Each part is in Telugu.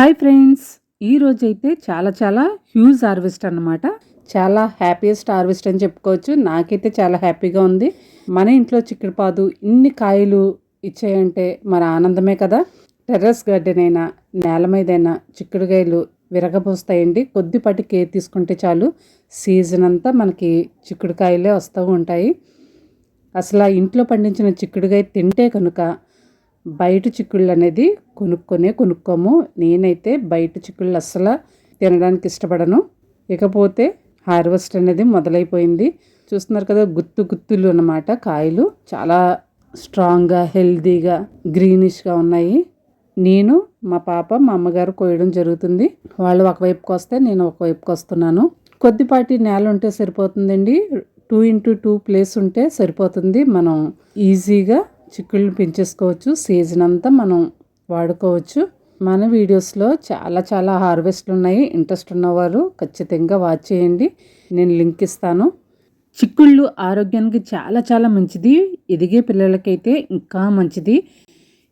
హాయ్ ఫ్రెండ్స్ ఈ అయితే చాలా చాలా హ్యూజ్ హార్వెస్ట్ అన్నమాట. చాలా హ్యాపీయెస్ట్ హార్వెస్ట్ అని చెప్పుకోవచ్చు. నాకైతే చాలా హ్యాపీగా ఉంది. మన ఇంట్లో చిక్కుడుపాదు ఇన్ని కాయలు ఇచ్చాయంటే మన ఆనందమే కదా? టెర్రస్ గార్డెన్ అయినా నేల మీదైనా చిక్కుడుకాయలు విరగబోస్తాయండి. కొద్దిపాటి కేర్ తీసుకుంటే చాలు. సీజన్ అంతా మనకి చిక్కుడుకాయలే వస్తూ ఉంటాయి. అసలు ఆ ఇంట్లో పండించిన చిక్కుడుకాయ తింటే కనుక బయట చిక్కుళ్ళు అనేది కొనుక్కొనే కొనుక్కోము. నేనైతే బయట చిక్కుళ్ళు అస్సలు తినడానికి ఇష్టపడను. ఇకపోతే హార్వెస్ట్ అనేది మొదలైపోయింది. చూస్తున్నారు కదా గుత్తు గుత్తులు అన్నమాట కాయలు. చాలా స్ట్రాంగ్గా హెల్దీగా గ్రీనిష్గా ఉన్నాయి. నేను మా పాప మా అమ్మగారు కోయడం జరుగుతుంది. వాళ్ళు ఒకవైపుకి వస్తే నేను ఒకవైపుకి వస్తున్నాను. కొద్దిపాటి నేల ఉంటే సరిపోతుందండి. టూ ఇంటూ టూ ప్లేస్ ఉంటే సరిపోతుంది. మనం ఈజీగా చిక్కుళ్ళు పెంచేసుకోవచ్చు. సీజన్ అంతా మనం వాడుకోవచ్చు. మన వీడియోస్లో చాలా చాలా హార్వెస్ట్లు ఉన్నాయి. ఇంట్రెస్ట్ ఉన్నవారు ఖచ్చితంగా వాచ్ చేయండి. నేను లింక్ ఇస్తాను. చిక్కుళ్ళు ఆరోగ్యానికి చాలా చాలా మంచిది. ఎదిగే పిల్లలకైతే ఇంకా మంచిది.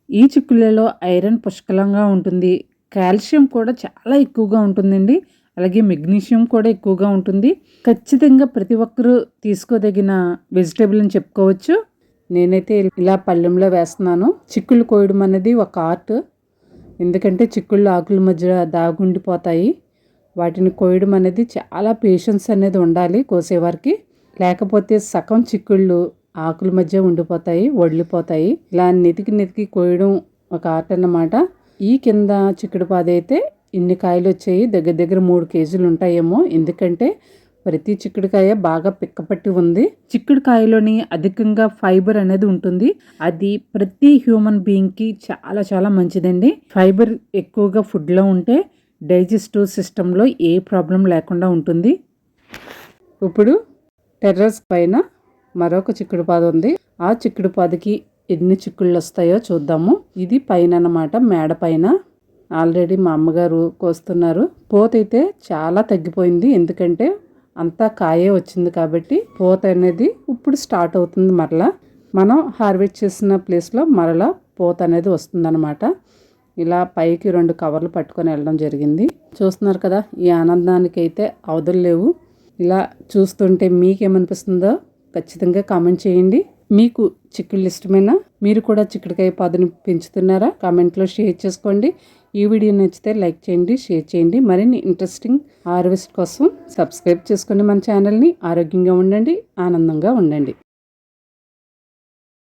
ఈ చిక్కుళ్ళలో ఐరన్ పుష్కలంగా ఉంటుంది. కాల్షియం కూడా చాలా ఎక్కువగా ఉంటుందండి. అలాగే మెగ్నీషియం కూడా ఎక్కువగా ఉంటుంది. ఖచ్చితంగా ప్రతి ఒక్కరూ తీసుకోదగిన వెజిటేబుల్ అని చెప్పుకోవచ్చు. నేనైతే ఇలా పళ్ళెంలో వేస్తున్నాను. చిక్కుళ్ళు కోయడం అనేది ఒక ఆర్ట్. ఎందుకంటే చిక్కుళ్ళు ఆకుల మధ్య దాగుండిపోతాయి. వాటిని కోయడం అనేది చాలా పేషెన్స్ అనేది ఉండాలి కోసేవారికి. లేకపోతే సగం చిక్కుళ్ళు ఆకుల మధ్య ఉండిపోతాయి వడిలిపోతాయి ఇలా నెతికి నెతికి కోయడం ఒక ఆర్ట్ అన్నమాట. ఈ కింద చిక్కుడు పాదైతే ఇన్ని కాయలు వచ్చాయి దగ్గర దగ్గర మూడు కేజీలు ఉంటాయేమో ఎందుకంటే ప్రతి చిక్కుడుకాయ బాగా పిక్కపట్టి ఉంది. చిక్కుడుకాయలోని అధికంగా ఫైబర్ అనేది ఉంటుంది. అది ప్రతి హ్యూమన్ బీయింగ్కి చాలా చాలా మంచిదండి. ఫైబర్ ఎక్కువగా ఫుడ్లో ఉంటే డైజెస్టివ్ సిస్టంలో ఏ ప్రాబ్లం లేకుండా ఉంటుంది. ఇప్పుడు టెర్రస్ పైన మరొక చిక్కుడు పాద ఉంది. ఆ చిక్కుడు పాదకి ఎన్ని చిక్కుళ్ళు వస్తాయో చూద్దాము. ఇది పైన అన్నమాట మేడ పైన. ఆల్రెడీ మా అమ్మగారు కోస్తున్నారు. పోతైతే చాలా తగ్గిపోయింది. ఎందుకంటే అంతా కాయే వచ్చింది కాబట్టి పూత అనేది ఇప్పుడు స్టార్ట్ అవుతుంది మరలా. మనం హార్వెస్ట్ చేసిన ప్లేస్లో మరలా పూత అనేది వస్తుందన్నమాట. ఇలా పైకి రెండు కవర్లు పట్టుకొని వెళ్ళడం జరిగింది. చూస్తున్నారు కదా ఈ ఆనందానికి అయితే అవధులు లేవు. ఇలా చూస్తుంటే మీకేమనిపిస్తుందో ఖచ్చితంగా కామెంట్ చేయండి. మీకు చిక్కుళ్ళు ఇష్టమైనా? మీరు కూడా చిక్కుడుకాయ పాదుని పెంచుతున్నారా? కామెంట్లో షేర్ చేసుకోండి. ఈ వీడియో నచ్చితే లైక్ చేయండి షేర్ చేయండి. మరిన్ని ఇంట్రెస్టింగ్ హార్వెస్ట్ కోసం సబ్స్క్రైబ్ చేసుకోండి మన ఛానల్ని ఆరోగ్యంగా ఉండండి ఆనందంగా ఉండండి.